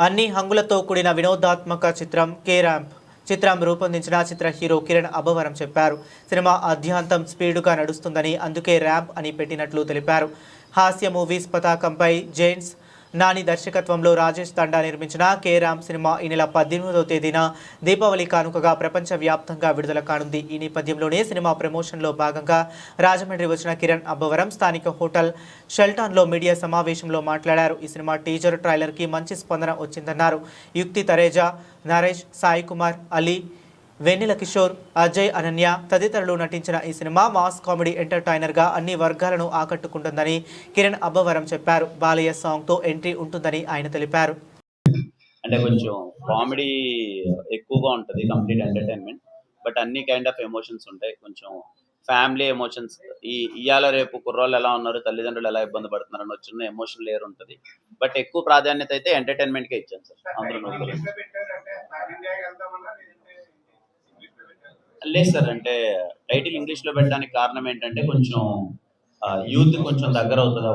అన్ని హంగులతో కూడిన వినోదాత్మక చిత్రం కే ర్యాంప్. చిత్రం రూపొందించిన చిత్ర హీరో కిరణ్ అభవరం చెప్పారు. సినిమా అధ్యాంతం స్పీడుగా నడుస్తుందని అందుకే ర్యాంప్ అని పెట్టినట్లు తెలిపారు. హాస్య మూవీస్ పతాకంపై జైన్స్ నాని దర్శకత్వంలో రాజేష్ తండా నిర్మించిన కే రామ్ సినిమా ఈ నెల పద్దెనిమిదవ తేదీన దీపావళి కానుకగా ప్రపంచవ్యాప్తంగా విడుదల కానుంది. ఈ నేపథ్యంలోనే సినిమా ప్రమోషన్లో భాగంగా రాజమండ్రి వచ్చిన కిరణ్ అబ్బవరం స్థానిక హోటల్ షెల్టాన్లో మీడియా సమావేశంలో మాట్లాడారు. ఈ సినిమా టీజర్ ట్రైలర్కి మంచి స్పందన వచ్చిందన్నారు. యుక్తి తరేజా నరేష్ సాయి కుమార్ అలీ వెన్నెల కిషోర్ అజయ్ అనన్య తదితరులు నటించిన ఈ సినిమా మాస్ కామెడీ ఎంటర్టైనర్గా అన్ని వర్గాలను ఆకట్టుకుంటుందని కిరణ్ అబ్బవరం చెప్పారు. బాలయ్య సాంగ్తో ఎంట్రీ ఉంటుందని ఆయన తెలిపారు. అంటే కొంచెం కామెడీ ఎక్కువగా ఉంటుంది కంప్లీట్ ఎంటర్టైన్మెంట్. బట్ అన్ని కైండ్ ఆఫ్ ఎమోషన్స్ ఉంటాయి. కొంచెం ఫ్యామిలీ ఎమోషన్స్ ఈ ఇవాళ రేపు కుర్రోళ్ళు ఎలా ఉన్నారు తల్లిదండ్రులు ఎలా ఇబ్బంది పడుతున్నారు అని వచ్చిన ఎమోషన్ లేయర్ ఉంటుంది. బట్ ఎక్కువ ప్రాధాన్యత అయితే ఎంటర్టైన్మెంట్కే ఇచ్చాను సార్. అందరూ లేదు సార్ అంటే టైటిల్ ఇంగ్లీష్లో పెట్టడానికి కారణం ఏంటంటే కొంచెం యూత్ కొంచెం దగ్గర అవుతుంది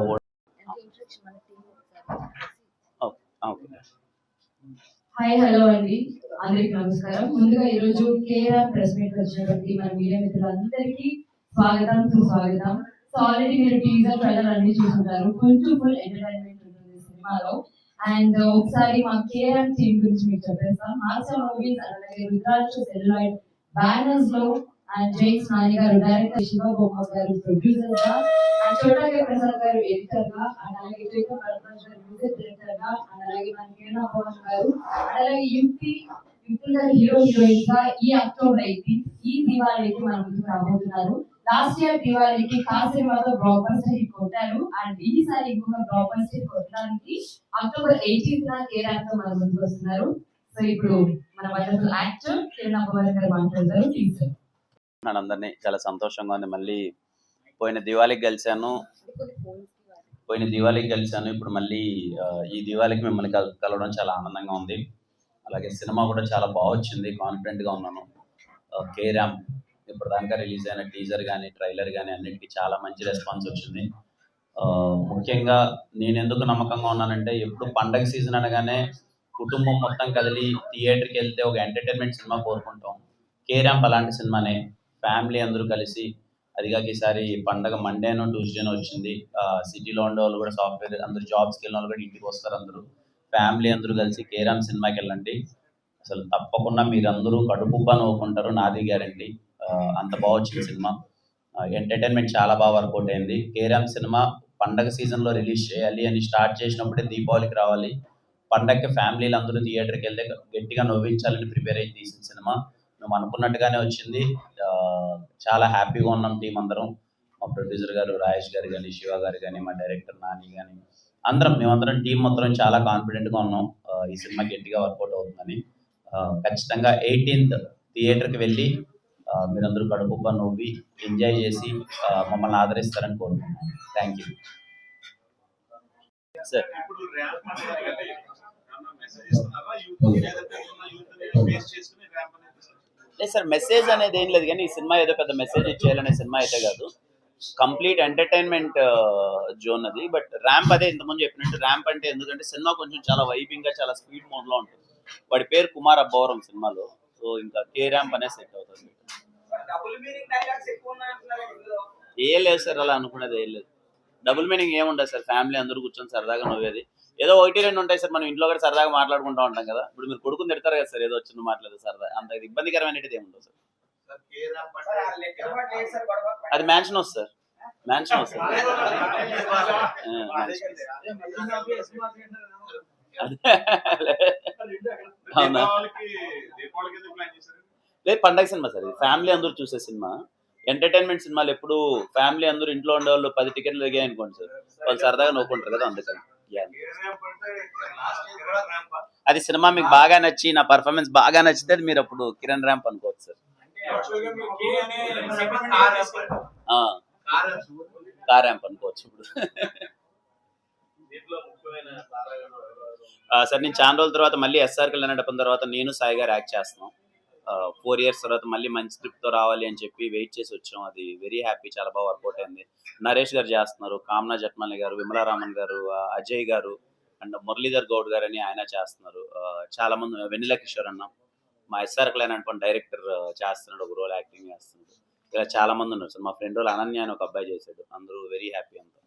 ఓకే, హాయ్ హలో అండి. అందరికి నమస్కారం. ముందుగా ఈ రోజు కేఆర్ ప్రెస్ మీట్ వచ్చినటువంటి మన మీడియా మిత్రులందరికీ స్వాగతం సుస్వాగతం. సో ఆల్రెడీ మీరు టీజర్ ట్రైలర్ అన్ని చూసుంటారు. ఫుల్ టు ఫుల్ ఎంటర్టైన్మెంట్ ఉంటుంది సినిమాలో. అండ్ uh, ఒకసారి మా కేఆర్ టీమ్ గురించి మీకు చెప్పేస్తాం. హాస్య మూవీస్ అలాగే రుద్రాక్ష సెల్లాయిడ్ బ్యానర్స్లో అండ్ జైన్స్ నాని గారు డైరెక్టర్ శివ బొమ్మ గారు ప్రొడ్యూసర్గా అండ్ చోటాకే ప్రసాద్ గారు ఎడిటర్గా అండ్ అలాగే జేకబ్ భరద్వాజ్ గారు మ్యూజిక్ డైరెక్టర్గా అండ్ అలాగే మన కేనా భవన్ గారు అండ్ అలాగే యుక్తి యుక్తి గారు హీరో హీరోయిన్గా ఈ అక్టోబర్ ఎయిటీన్ ఈ దివాళీకి మన ముందుకు రాబోతున్నారు. లాస్ట్ ఇయర్ దివాళీకి కాసిమాతో బ్లాక్ హిట్ కొట్టారు. అండ్ ఈసారి ఇంకొక బ్లాక్ హిట్ కొట్టడానికి అక్టోబర్ ఎయిటీన్త్ నా కేరాక్తో మన ముందుకు వస్తున్నారు? సో ఇప్పుడు మన వండర్ఫుల్ యాక్టర్ కిరణ్ అందరినీ చాలా సంతోషంగా ఉంది. మళ్ళీ పోయిన దివాళికి కలిశాను పోయిన దివాళికి కలిశాను ఇప్పుడు మళ్ళీ ఈ దివాళికి మిమ్మల్ని కల కలవడం చాలా ఆనందంగా ఉంది. అలాగే సినిమా కూడా చాలా బాగా వచ్చింది. కాన్ఫిడెంట్గా ఉన్నాను. కేరామ్ ఇప్పుడు దాకా రిలీజ్ అయిన టీజర్ కానీ ట్రైలర్ కానీ అన్నిటికీ చాలా మంచి రెస్పాన్స్ వచ్చింది. ఆ, ముఖ్యంగా నేను ఎందుకు నమ్మకంగా ఉన్నానంటే ఎప్పుడు పండగ సీజన్ అనగానే కుటుంబం మొత్తం కదిలి థియేటర్కి వెళ్తే ఒక ఎంటర్టైన్మెంట్ సినిమా కోరుకుంటాం. కేరాంప్ అలాంటి సినిమానే. ఫ్యామిలీ అందరూ కలిసి అదిగాక ఈసారి పండగ మండేనో ట్యూస్డేనో వచ్చింది. సిటీలో ఉండే వాళ్ళు కూడా సాఫ్ట్వేర్ అందరూ జాబ్స్కి వెళ్ళిన వాళ్ళు కూడా ఇంటికి వస్తారు అందరూ. ఫ్యామిలీ అందరూ కలిసి కేరామ్ సినిమాకి వెళ్ళండి. అసలు తప్పకుండా మీరందరూ కడుపుబ్బా నవ్వుకుంటారు నాది గ్యారంటీ. అంత బాగా వచ్చింది సినిమా. ఎంటర్టైన్మెంట్ చాలా బాగా వర్కౌట్ అయింది. కేరామ్ సినిమా పండగ సీజన్లో రిలీజ్ చేయాలి అని స్టార్ట్ చేసినప్పుడే దీపావళికి రావాలి. పండగకి ఫ్యామిలీలు అందరూ థియేటర్కి వెళ్తే గట్టిగా నవ్వించాలని ప్రిపేర్ అయ్యి తీసిన సినిమా. మేము అనుకున్నట్టుగానే వచ్చింది. చాలా హ్యాపీగా ఉన్నాం టీం అందరం. మా ప్రొడ్యూసర్ గారు రాజేష్ గారు కానీ శివ గారు కానీ మా డైరెక్టర్ నాని కానీ అందరం మేమందరం టీం మొత్తం చాలా కాన్ఫిడెంట్గా ఉన్నాం. ఈ సినిమా గట్టిగా వర్కౌట్ అవుతుందని. ఖచ్చితంగా ఎయిటీన్త్ థియేటర్కి వెళ్ళి మీరందరూ కడుపుబ్బా నవ్వి ఎంజాయ్ చేసి మమ్మల్ని ఆదరిస్తారని కోరుకుంటున్నాం. థ్యాంక్ యూ సార్ లేదు సార్ మెసేజ్ అనేది ఏం లేదు కానీ ఈ సినిమా ఏదో పెద్ద మెసేజ్ ఇచ్చేయాలనే సినిమా అయితే కాదు. కంప్లీట్ ఎంటర్టైన్మెంట్ జోన్ అది. బట్ ర్యాంప్ అదే ఇంతకుముందు చెప్పినట్టు ర్యాంప్ అంటే ఎందుకంటే సినిమా కొంచెం చాలా వైబింగ్గా చాలా స్పీడ్ మోడ్లో ఉంటుంది. వాడి పేరు కుమార్ అబ్బవరం సినిమాలో. సో ఇంకా కే ర్యాంప్ అనేది సెట్ అవుతుంది. ఏ లేదు సార్ అలా అనుకునేది ఏం లేదు. డబుల్ మీనింగ్ ఏముండదు సార్ ఫ్యామిలీ అందరూ కూర్చొని సరదాగా నవ్వేది. ఏదో ఒకటి రెండు ఉంటాయి సార్ మనం ఇంట్లో కూడా సరదాగా మాట్లాడుకుంటూ ఉంటాం కదా. ఇప్పుడు మీరు కొడుకుని తిడతారు కదా సార్ ఏదో వచ్చిన మాట్లాడదు సరదా. అంత ఇబ్బందికరమైనది ఏముండదు సార్ సార్. అది mansion house sir. Mansion house sir. అవునా? లేదు పండగ సినిమా సార్ ఇది. ఫ్యామిలీ అందరూ చూసే సినిమా. ఎంటర్టైన్మెంట్ సినిమాలు ఎప్పుడు ఫ్యామిలీ అందరూ ఇంట్లో ఉండే వాళ్ళు పది టికెట్లు దిగాయి అనుకోండి సార్. వాళ్ళు సరదాగా నవ్వుకుంటారు కదా అందుకని. చేయాలి. అది సినిమా మీకు బాగా నచ్చి నా పర్ఫార్మెన్స్ బాగా నచ్చితే అది మీరు అప్పుడు కిరణ్ ర్యాంప్ అనుకోవచ్చు సార్. కార్ ర్యాంప్ అనుకోవచ్చు ఇప్పుడు. సార్ నేను చాలా రోజుల తర్వాత మళ్ళీ ఎస్ఆర్ వెళ్ళినప్పుడు తర్వాత నేను సాయి గారు యాక్ట్ చేస్తున్నాం. ఫోర్ ఇయర్స్ తర్వాత మళ్ళీ మంచి స్క్రిప్ట్తో రావాలి అని చెప్పి వెయిట్ చేసి వచ్చాం. అది వెరీ హ్యాపీ చాలా బాగా వర్కౌట్ అయింది. నరేష్ గారు చేస్తున్నారు కామ్నా జట్మల్లి గారు విమలారామన్ గారు అజయ్ గారు అండ్ మురళీధర్ గౌడ్ గారు అని ఆయన చేస్తున్నారు. చాలా మంది వెన్నెల కిషోర్ అన్న మా ఎస్ఆర్ క్లైన్ అనుకోండి డైరెక్టర్ చేస్తున్నాడు ఒక రోల్ యాక్టింగ్ చేస్తున్నాడు. ఇలా చాలా మంది ఉన్నారు. సార్ మా ఫ్రెండ్ వాళ్ళు అనన్య అని ఒక అబ్బాయి చేశాడు. అందరూ వెరీ హ్యాపీ అంతా.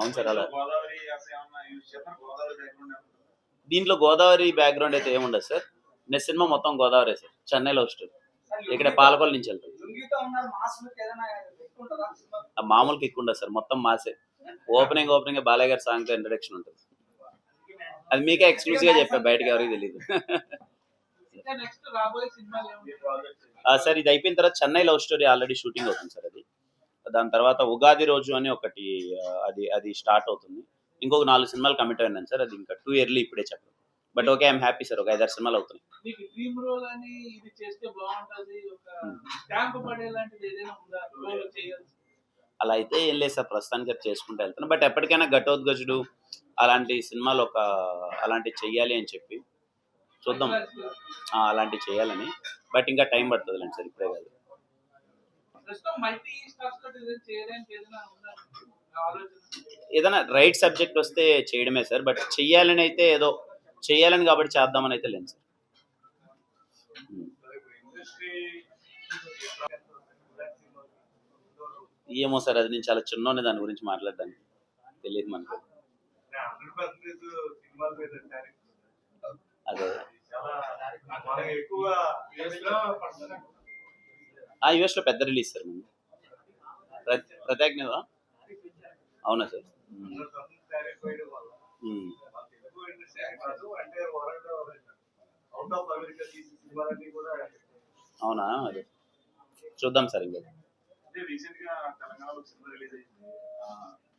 అవును సార్, అలా. దీంట్లో గోదావరి బ్యాక్గ్రౌండ్ అయితే ఏముండదు సార్? నేను సినిమా మొత్తం గోదావరి సార్. చెన్నైలో స్టోరీ ఇక్కడ పాలకొల నుంచి వెళ్తాం. లుంగితో ఎక్కువ మామూలు ఉండదు సార్. మొత్తం మాసే. ఓపెనింగ్ ఓపెనింగ్ బాలయ్య గారి సాంగ్తో ఇంట్రడక్షన్ ఉంటుంది. అది మీకే ఎక్స్క్లూజివ్గా చెప్పా బయటకి ఎవరికి తెలియదు సార్ ఇది అయిపోయిన తర్వాత Chennai love story already shooting అవుతుంది సార్ అది. దాని తర్వాత ఉగాది రోజు అని ఒకటి అది అది స్టార్ట్ అవుతుంది. ఇంకొక నాలుగు సినిమాలు కమిట్ అయినాను సార్. అది ఇంకా టూ ఇయర్లీ ఇప్పుడే చెప్పాను. But okay I'm happy sir ఒక ఐదారు సినిమాలు అవుతున్నాయి. అలా అయితే ఏం లేదు సార్. ప్రస్తుతానికి అది చేసుకుంటూ వెళ్తాను బట్ ఎప్పటికైనా ఘటోద్గజుడు అలాంటి సినిమాలు ఒక అలాంటివి చెయ్యాలి అని చెప్పి చూద్దాం. అలాంటివి చేయాలని. బట్ ఇంకా టైం పడుతుంది సార్. ఇప్పుడే కాదు. ఏదైనా రైట్ సబ్జెక్ట్ వస్తే చేయడమే సార్ బట్ చెయ్యాలని అయితే ఏదో చెయ్యాలని కాబట్టి చేద్దామని అయితే లేదు సార్ ఏమో సార్ అది నేను చాలా చిన్నోని దాని గురించి మాట్లాడడానికి తెలియదు మనకు. అదే. లో ఆ యుఎస్లో పెద్ద రిలీజ్ సార్ ముందు ప్రత్యేక అవునా సార్? ఉమ్. 100% satisfied వల్ల. ఉమ్. మన తెలుగు ఇండస్ట్రీ కాదు అంటే వరల్డ్ అవుట్ ఆఫ్ అమెరికా తీసిన సినిమాలన్నీ కూడా అవునా? అదే. చూద్దాం సార్ ఇంకా. రీసెంట్గా తెలంగాణలో సినిమా రిలీజ్ అయింది.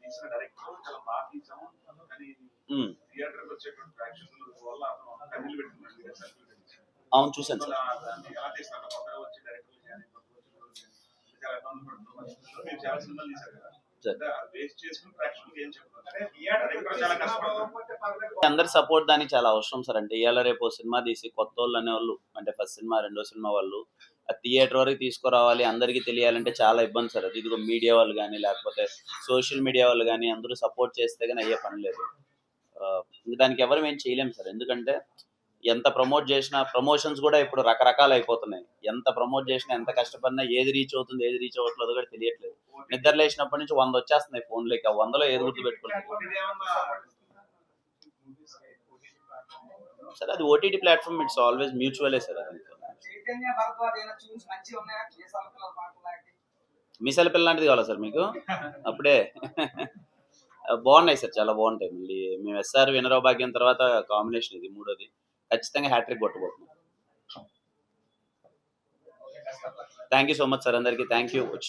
తీసిన డైరెక్టర్ చాలా బాగా తీసాము కానీ. థియేటర్ వచ్చేటువంటి ప్రేక్షకుల వల్ల అతను పెట్టుకున్నాడు. అవును చూశాను సార్. ఎలా కొత్తగా వచ్చి కానీ చాలా ఇబ్బందులు పడుతున్నారు మీరు చాలా సినిమాలు తీశారు కదా. అందరి సపోర్ట్ దానికి చాలా అవసరం సార్. అంటే ఇవాళ రేపు సినిమా తీసి కొత్త వాళ్ళు అనేవాళ్ళు అంటే ఫస్ట్ సినిమా రెండో సినిమా వాళ్ళు ఆ థియేటర్ వరకు తీసుకురావాలి అందరికీ తెలియాలంటే చాలా ఇబ్బంది సార్. అది ఇదిగో మీడియా వాళ్ళు కానీ లేకపోతే సోషల్ మీడియా వాళ్ళు కానీ అందరూ సపోర్ట్ చేస్తే కానీ అయ్యే పని లేదు. దానికి ఎవరు ఏం చేయలేం సార్. ఎందుకంటే ఎంత ప్రమోట్ చేసినా ప్రమోషన్స్ కూడా ఇప్పుడు రకరకాలు అయిపోతున్నాయి. ఎంత ప్రమోట్ చేసినా ఎంత కష్టపడినా ఏది రీచ్ అవుతుంది ఏది రీచ్ అవ్వట్లేదు కూడా తెలియట్లేదు. నిద్ర లేచినప్పటి నుంచి వంద వచ్చేస్తున్నాయి ఫోన్లోకి. ఆ వందలో ఏది గుర్తు పెట్టుకుంటారు సార్ అది ఓటీటీ ప్లాట్ఫామ్ ఇట్స్ ఆల్వేస్ మ్యూచువలే సార్ అది చైతన్య పిల్ల లాంటిది కావాలా సార్ మీకు? అప్పుడే. బాగున్నాయి సార్ చాలా బాగుంటాయి. మళ్ళీ మేము ఎస్ఆర్ వినరావు భాగ్యం తర్వాత కాంబినేషన్ ఇది మూడోది. ఖచ్చితంగా hat trick కొట్టబోతున్నాం. Thank you so much sir అందరికీ థ్యాంక్ యూ